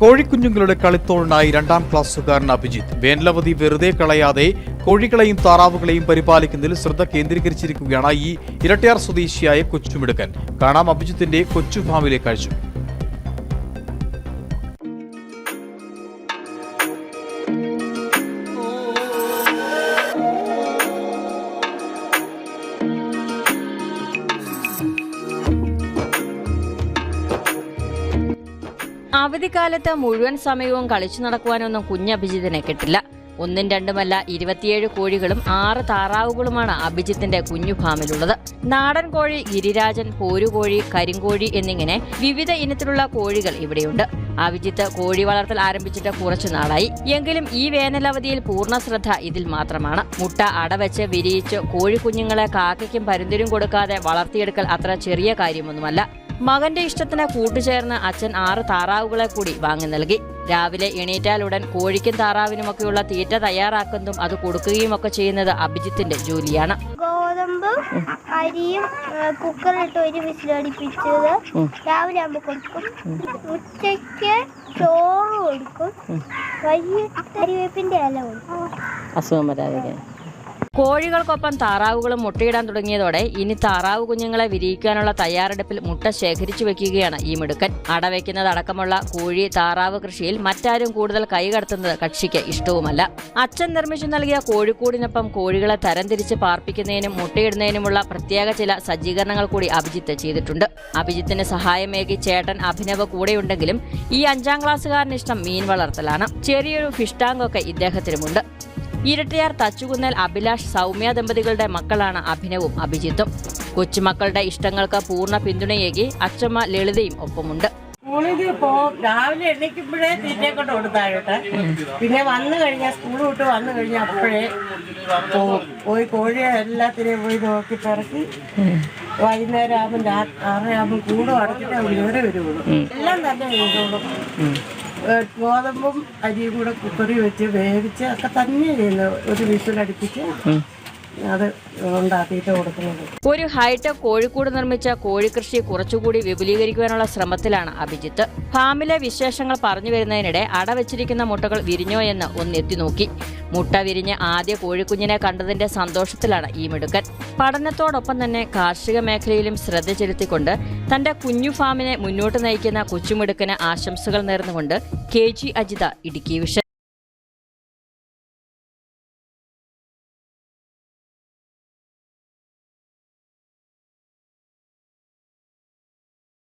കോഴിക്കുഞ്ഞുങ്ങളുടെ കളിത്തോളിനായി രണ്ടാം ക്ലാസ്സുകാരൻ അഭിജിത്ത്. വേനലവധി വെറുതെ കളയാതെ കോഴികളെയും താറാവുകളെയും പരിപാലിക്കുന്നതിൽ ശ്രദ്ധ കേന്ദ്രീകരിച്ചിരിക്കുകയാണ് ഈ ഇരട്ടയാർ സ്വദേശിയായ കൊച്ചുമിടുക്കൻ. കാണാം അഭിജിത്തിന്റെ കൊച്ചു ഫാമിലെ കാഴ്ച. അവധിക്കാലത്ത് മുഴുവൻ സമയവും കളിച്ചു നടക്കുവാനൊന്നും കുഞ്ഞഭിജിത്തിനെ കിട്ടില്ല. ഒന്നും രണ്ടുമല്ല ഇരുപത്തിയേഴ് കോഴികളും ആറ് താറാവുകളുമാണ് അഭിജിത്തിന്റെ കുഞ്ഞു ഫാമിലുള്ളത്. നാടൻ കോഴി ഗിരിരാജൻ പോരുകോഴി കരിങ്കോഴി എന്നിങ്ങനെ വിവിധ ഇനത്തിലുള്ള കോഴികൾ ഇവിടെയുണ്ട്. അഭിജിത്ത് കോഴി വളർത്തൽ ആരംഭിച്ചിട്ട് കുറച്ചു നാളായി. എങ്കിലും ഈ വേനലവധിയിൽ പൂർണ ശ്രദ്ധ ഇതിൽ മാത്രമാണ്. മുട്ട അടവെച്ച് വിരിയിച്ച് കോഴിക്കുഞ്ഞുങ്ങളെ കാക്കയ്ക്കും പരുന്തിനും കൊടുക്കാതെ വളർത്തിയെടുക്കൽ അത്ര ചെറിയ കാര്യമൊന്നുമല്ല. മകന്റെ ഇഷ്ടത്തിന് കൂട്ടുചേർന്ന് അച്ഛൻ ആറ് താറാവുകളെ കൂടി വാങ്ങി നൽകി. രാവിലെ എണീറ്റാലുടൻ കോഴിക്കും താറാവിനുമൊക്കെയുള്ള തീറ്റ തയ്യാറാക്കുന്നതും അത് കൊടുക്കുകയും ഒക്കെ ചെയ്യുന്നത് അഭിജിത്തിന്റെ ജോലിയാണ്. ഗോതമ്പ് അരിയും കുക്കറിലിട്ട് ഒരു വിസിലടിപ്പിച്ചത് രാവിലെ ആകുമ്പോൾ കൊടുക്കും. ഉച്ചയ്ക്ക് ചോറ് കൊടുക്കും. വൈകിട്ട് കരിവേപ്പിന്റെ ഇല കൊടുക്കും. അസുഖം വരാതെ കോഴികൾക്കൊപ്പം താറാവുകളും മുട്ടയിടാൻ തുടങ്ങിയതോടെ ഇനി താറാവ് കുഞ്ഞുങ്ങളെ വിരിയിക്കാനുള്ള തയ്യാറെടുപ്പിൽ മുട്ട ശേഖരിച്ചു വെക്കുകയാണ് ഈ മിടുക്കൻ. അടവയ്ക്കുന്നതടക്കമുള്ള കോഴി താറാവ് കൃഷിയിൽ മറ്റാരും കൂടുതൽ കൈകടത്തുന്നത് കക്ഷിക്ക് ഇഷ്ടവുമല്ല. അച്ഛൻ നിർമ്മിച്ചു നൽകിയ കോഴിക്കൂടിനൊപ്പം കോഴികളെ തരംതിരിച്ച് പാർപ്പിക്കുന്നതിനും മുട്ടയിടുന്നതിനുമുള്ള പ്രത്യേക ചില സജ്ജീകരണങ്ങൾ കൂടി അഭിജിത്ത് ചെയ്തിട്ടുണ്ട്. അഭിജിത്തിന് സഹായമേകി ചേട്ടൻ അഭിനവ് കൂടെയുണ്ടെങ്കിലും ഈ അഞ്ചാം ക്ലാസ്സുകാരന് ഇഷ്ടം മീൻ വളർത്തലാണ്. ചെറിയൊരു ഫിഷ് ടാങ്കൊക്കെ ഇദ്ദേഹത്തിനുമുണ്ട്. ഇരട്ടയാർ തച്ചുകുന്നൽ അഭിലാഷ് സൗമ്യ ദമ്പതികളുടെ മക്കളാണ് അഭിനവും അഭിജിത്തും. കൊച്ചുമക്കളുടെ ഇഷ്ടങ്ങൾക്ക് പൂർണ പിന്തുണയേകി അച്ഛമ്മ ലളിതയും ഒപ്പമുണ്ട്. സ്കൂളിൽ പോകും രാവിലെ എണീക്കുമ്പോഴേ തീറ്റയെ കൊണ്ട് കൊടുത്തായിട്ട് പിന്നെ വന്നു കഴിഞ്ഞാൽ സ്കൂൾ വിട്ട് വന്നു കഴിഞ്ഞാൽ അപ്പോഴേ പോകും പോയി കോഴിയെ എല്ലാത്തിനെയും പോയി നോക്കി പിറക്കി വൈകുന്നേരം ആകുമ്പോൾ ആറരയാകുമ്പോൾ കൂടും അടച്ചിട്ട് ഉയരെ വരുള്ളൂ എല്ലാം തന്നെ ചെയ്തോളും ഗോതമ്പും അരിയും കൂടെ കുക്കറി വെച്ച് വേവിച്ച് ഒക്കെ തന്നെ ചെയ്യുന്നത്. ഒരു വിസിലടുപ്പിച്ച് അത് ഉണ്ടാക്കിയിട്ട് കൊടുക്കുന്നത്. ഒരു ഹൈടെക് കോഴിക്കൂട് നിർമ്മിച്ച കോഴിക്കൃഷി കുറച്ചുകൂടി വിപുലീകരിക്കുവാനുള്ള ശ്രമത്തിലാണ് അഭിജിത്ത്. ഫാമിലെ വിശേഷങ്ങൾ പറഞ്ഞു വരുന്നതിനിടെ അടവച്ചിരിക്കുന്ന മുട്ടകൾ വിരിഞ്ഞോ എന്ന് ഒന്നെത്തി നോക്കി. മുട്ട വിരിഞ്ഞ് ആദ്യ കോഴിക്കുഞ്ഞിനെ കണ്ടതിന്റെ സന്തോഷത്തിലാണ് ഈ മിടുക്കൻ. പഠനത്തോടൊപ്പം തന്നെ കാർഷിക മേഖലയിലും ശ്രദ്ധ ചെലുത്തിക്കൊണ്ട് തന്റെ കുഞ്ഞു ഫാമിനെ മുന്നോട്ട് നയിക്കുന്ന കൊച്ചുമിടുക്കന് ആശംസകൾ നേർന്നുകൊണ്ട് K G Ajitha Idukki vision